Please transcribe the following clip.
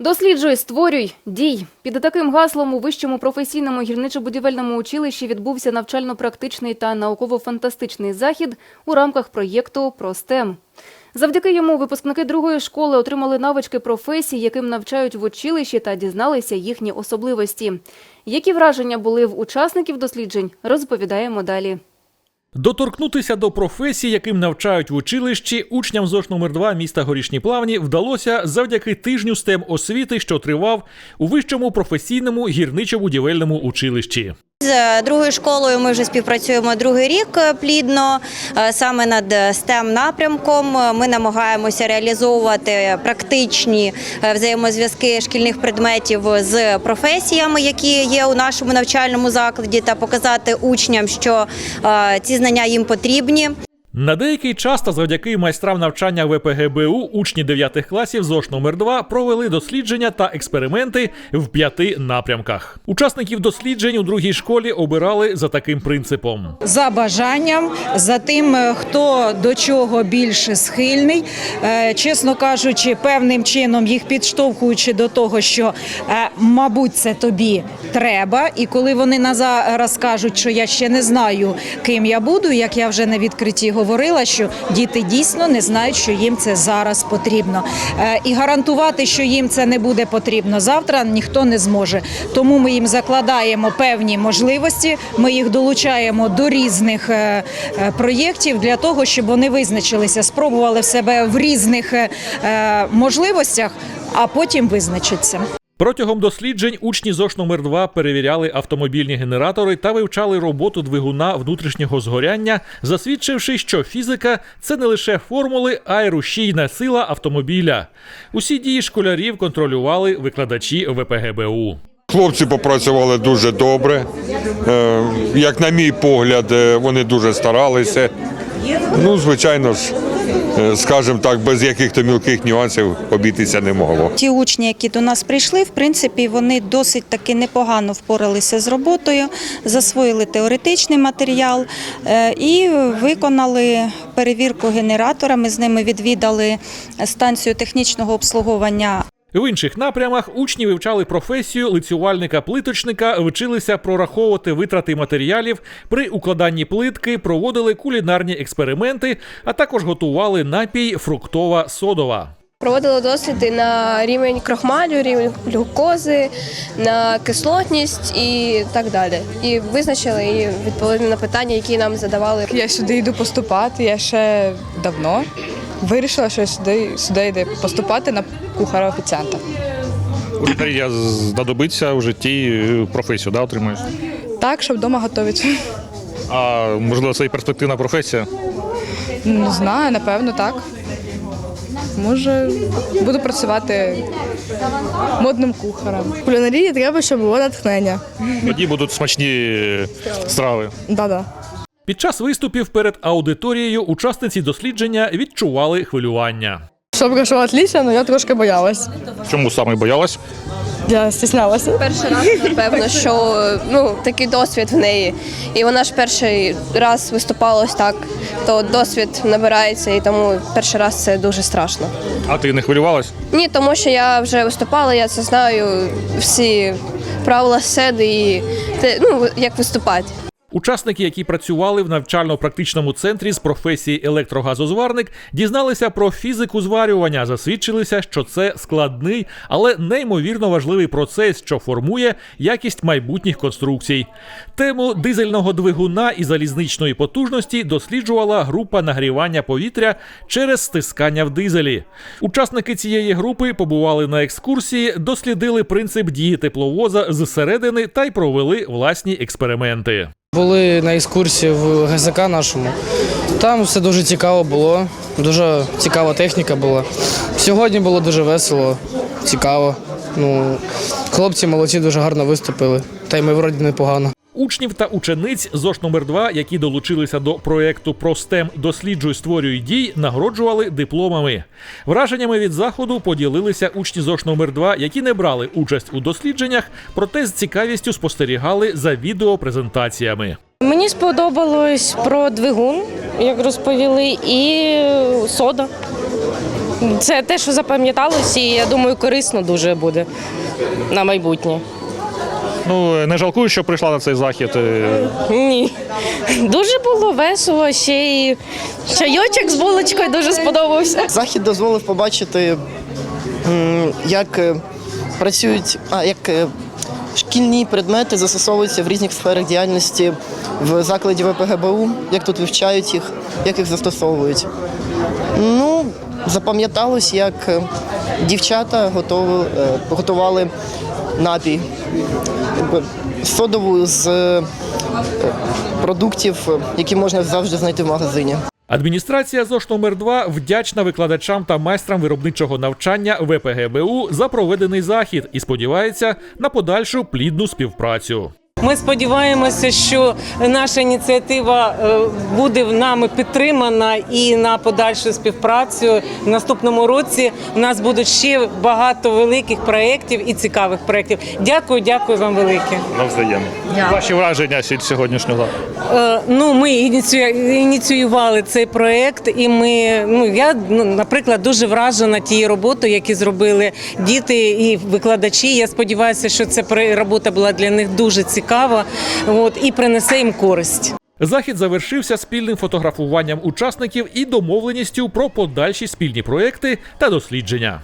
Досліджуй, створюй, дій. Під таким гаслом у вищому професійному гірничо-будівельному училищі відбувся навчально-практичний та науково-фантастичний захід у рамках проєкту «Простем». Завдяки йому випускники другої школи отримали навички професій, яким навчають в училищі та дізналися їхні особливості. Які враження були в учасників досліджень, розповідаємо далі. Доторкнутися до професій, яким навчають в училищі, учням ЗОШ номер 2 міста Горішні Плавні вдалося завдяки тижню STEM освіти, що тривав у вищому професійному гірничо-будівельному училищі. З другою школою ми вже співпрацюємо другий рік е, плідно. Е, Саме над STEM напрямком ми намагаємося реалізовувати практичні е, взаємозв'язки шкільних предметів з професіями, які є у нашому навчальному закладі, та показати учням, що е, ці знання їм потрібні. На деякий час та завдяки майстрам навчання ВПГБУ учні 9 класів ЗОШ номер 2 провели дослідження та експерименти в п'яти напрямках. Учасників досліджень у другій школі обирали за таким принципом. за бажанням, за тим, е, хто до чого більше схильний, Е, чесно кажучи, певним чином їх підштовхуючи до того, що е, мабуть це тобі треба. І коли вони на зараз кажуть, що я ще не знаю, ким я буду, як я вже на відкритті говорила, що діти дійсно не знають, що їм це зараз потрібно. Е, І гарантувати, що їм це не буде потрібно завтра, ніхто не зможе. Тому ми їм закладаємо певні можливості. Ми їх долучаємо до різних е, е, проєктів для того, щоб вони визначилися, спробували в себе в різних можливостях, а потім визначаться. Протягом досліджень учні ЗОШ номер 2 перевіряли автомобільні генератори та вивчали роботу двигуна внутрішнього згоряння, засвідчивши, що фізика це не лише формули, а й рушійна сила автомобіля. Усі дії школярів контролювали викладачі ВПГБУ. Хлопці попрацювали дуже добре. Е, Як на мій погляд, е, вони дуже старалися. Ну, звичайно ж, скажімо так, без яких-то мілких нюансів обійтися не могло. Ті учні, які до нас прийшли, в принципі, вони досить таки непогано впоралися з роботою, засвоїли теоретичний матеріал е, і виконали перевірку генератора. Ми з ними відвідали станцію технічного обслуговування В інших напрямах учні вивчали професію лицювальника-плиточника, вчилися прораховувати витрати матеріалів при укладанні плитки, проводили кулінарні експерименти, а також готували напій фруктова содова. Проводили досліди на рівень крохмалю, рівень глюкози, на кислотність і так далі. І визначили і відповіли на питання, які нам задавали. Я сюди йду поступати. Я ще давно вирішила, що я сюди, сюди йду поступати на кухара офіціанта. Тепер я знадобиться в житті е, професію, да, отримаєш. Так, щоб вдома готувати. А можливо, це і перспективна професія. Не знаю, напевно, так. Може, буду працювати модним кухарем. В кулінарії треба, щоб було натхнення. Тоді будуть смачні страви. Да-да. Під час виступів перед аудиторією учасниці дослідження відчували хвилювання. Щоб пройшло отлично, але я трошки боялась. Чому саме боялась? Я стіснялася. перший раз, напевно, що ну такий досвід в неї. І вона ж перший раз виступала ось так, то досвід набирається, і тому перший раз це дуже страшно. А ти не хвилювалась? Ні, тому що я вже виступала, я це знаю всі правила седи і те, ну як виступати. Учасники, які працювали в навчально-практичному центрі з професії електрогазозварник, дізналися про фізику зварювання, засвідчилися, що це складний, але неймовірно важливий процес, що формує якість майбутніх конструкцій. Тему дизельного двигуна і залізничної потужності досліджувала група нагрівання повітря через стискання в дизелі. Учасники цієї групи побували на екскурсії, дослідили принцип дії тепловоза зсередини та й провели власні експерименти. Були на екскурсії в ГЗК нашому. Там все дуже цікаво було, дуже цікава техніка була. Сьогодні було дуже весело, цікаво. Ну, хлопці молодці дуже гарно виступили. Та й ми вроді непогано. Учнів та учениць ЗОШ номер 2 які долучилися до проекту про STEM «Досліджуй, створюй дій, нагороджували дипломами. Враженнями від заходу поділилися учні ЗОШ номер 2 які не брали участь у дослідженнях, проте з цікавістю спостерігали за відеопрезентаціями. Мені сподобалось про двигун, як розповіли, і сода. Це те, що запам'яталось, і я думаю, корисно дуже буде на майбутнє. Ну не жалкую, що прийшла на цей захід. е, Ні. Дуже було весело, ще і чайочок з булочкою дуже сподобався. Захід дозволив побачити, як е, працюють, а як е, шкільні предмети застосовуються в різних сферах діяльності в закладі ВПГБУ, як тут вивчають їх, як їх застосовують. Ну, запам'яталось, як дівчата готували напій содову з е, продуктів, які можна завжди знайти в магазині. Адміністрація ЗОШ номер 2 вдячна викладачам та майстрам виробничого навчання ВПГБУ за проведений захід і сподівається на подальшу плідну співпрацю. Ми сподіваємося, що наша ініціатива е, буде в нами підтримана і на подальшу співпрацю. В наступному році у нас будуть ще багато великих проєктів і цікавих проєктів. Дякую, дякую вам велике. Навзаємно. Ваші враження від сьогоднішнього. Е, Ну, ми ініцію- ініціювали цей проект, і ми ну я ну, наприклад дуже вражена тією роботою, які зробили діти і викладачі. Я сподіваюся, що ця робота була для них дуже цікава. От і принесе їм користь. Захід завершився спільним фотографуванням учасників і домовленістю про подальші спільні проекти та дослідження.